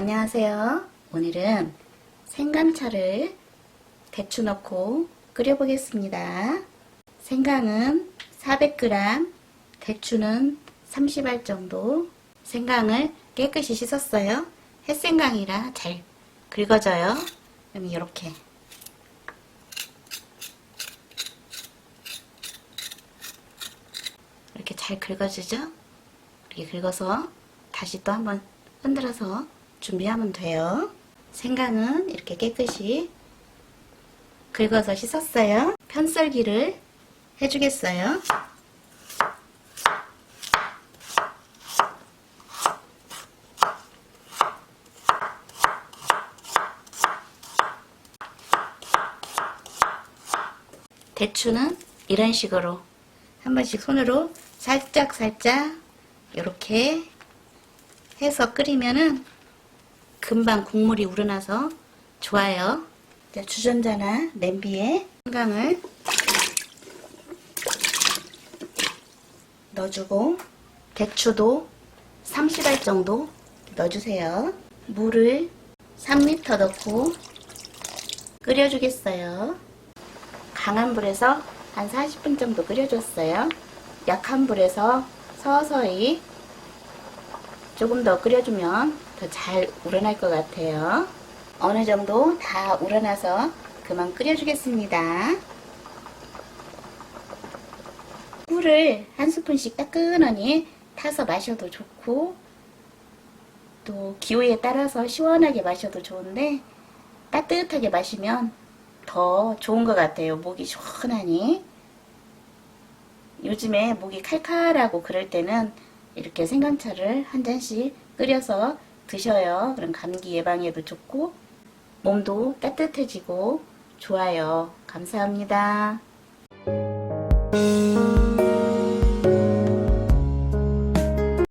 안녕하세요. 오늘은 생강차를 대추 넣고 끓여보겠습니다. 생강은 400g, 대추는 30알 정도. 생강을 깨끗이 씻었어요. 햇생강이라 잘 긁어져요. 그럼 이렇게 이렇게 잘 긁어지죠? 이렇게 긁어서 다시 또 한번 흔들어서 준비하면 돼요. 생강은 이렇게 깨끗이 긁어서 씻었어요. 편썰기를 해주겠어요. 대추는 이런 식으로 한 번씩 손으로 살짝 살짝 이렇게 해서 끓이면은 금방 국물이 우러나서 좋아요. 이제 주전자나 냄비에 생강을 넣어주고 대추도 30알 정도 넣어주세요. 물을 3리터 넣고 끓여주겠어요. 강한 불에서 한 40분 정도 끓여줬어요. 약한 불에서 서서히 조금 더 끓여주면 더 잘 우러날 것 같아요. 어느 정도 다 우러나서 그만 끓여주겠습니다. 꿀을 한 스푼씩 따끈하니 타서 마셔도 좋고 또 기호에 따라서 시원하게 마셔도 좋은데 따뜻하게 마시면 더 좋은 것 같아요. 목이 시원하니. 요즘에 목이 칼칼하고 그럴 때는 이렇게 생강차를 한 잔씩 끓여서 드셔요. 그럼 감기 예방에도 좋고 몸도 따뜻해지고 좋아요. 감사합니다.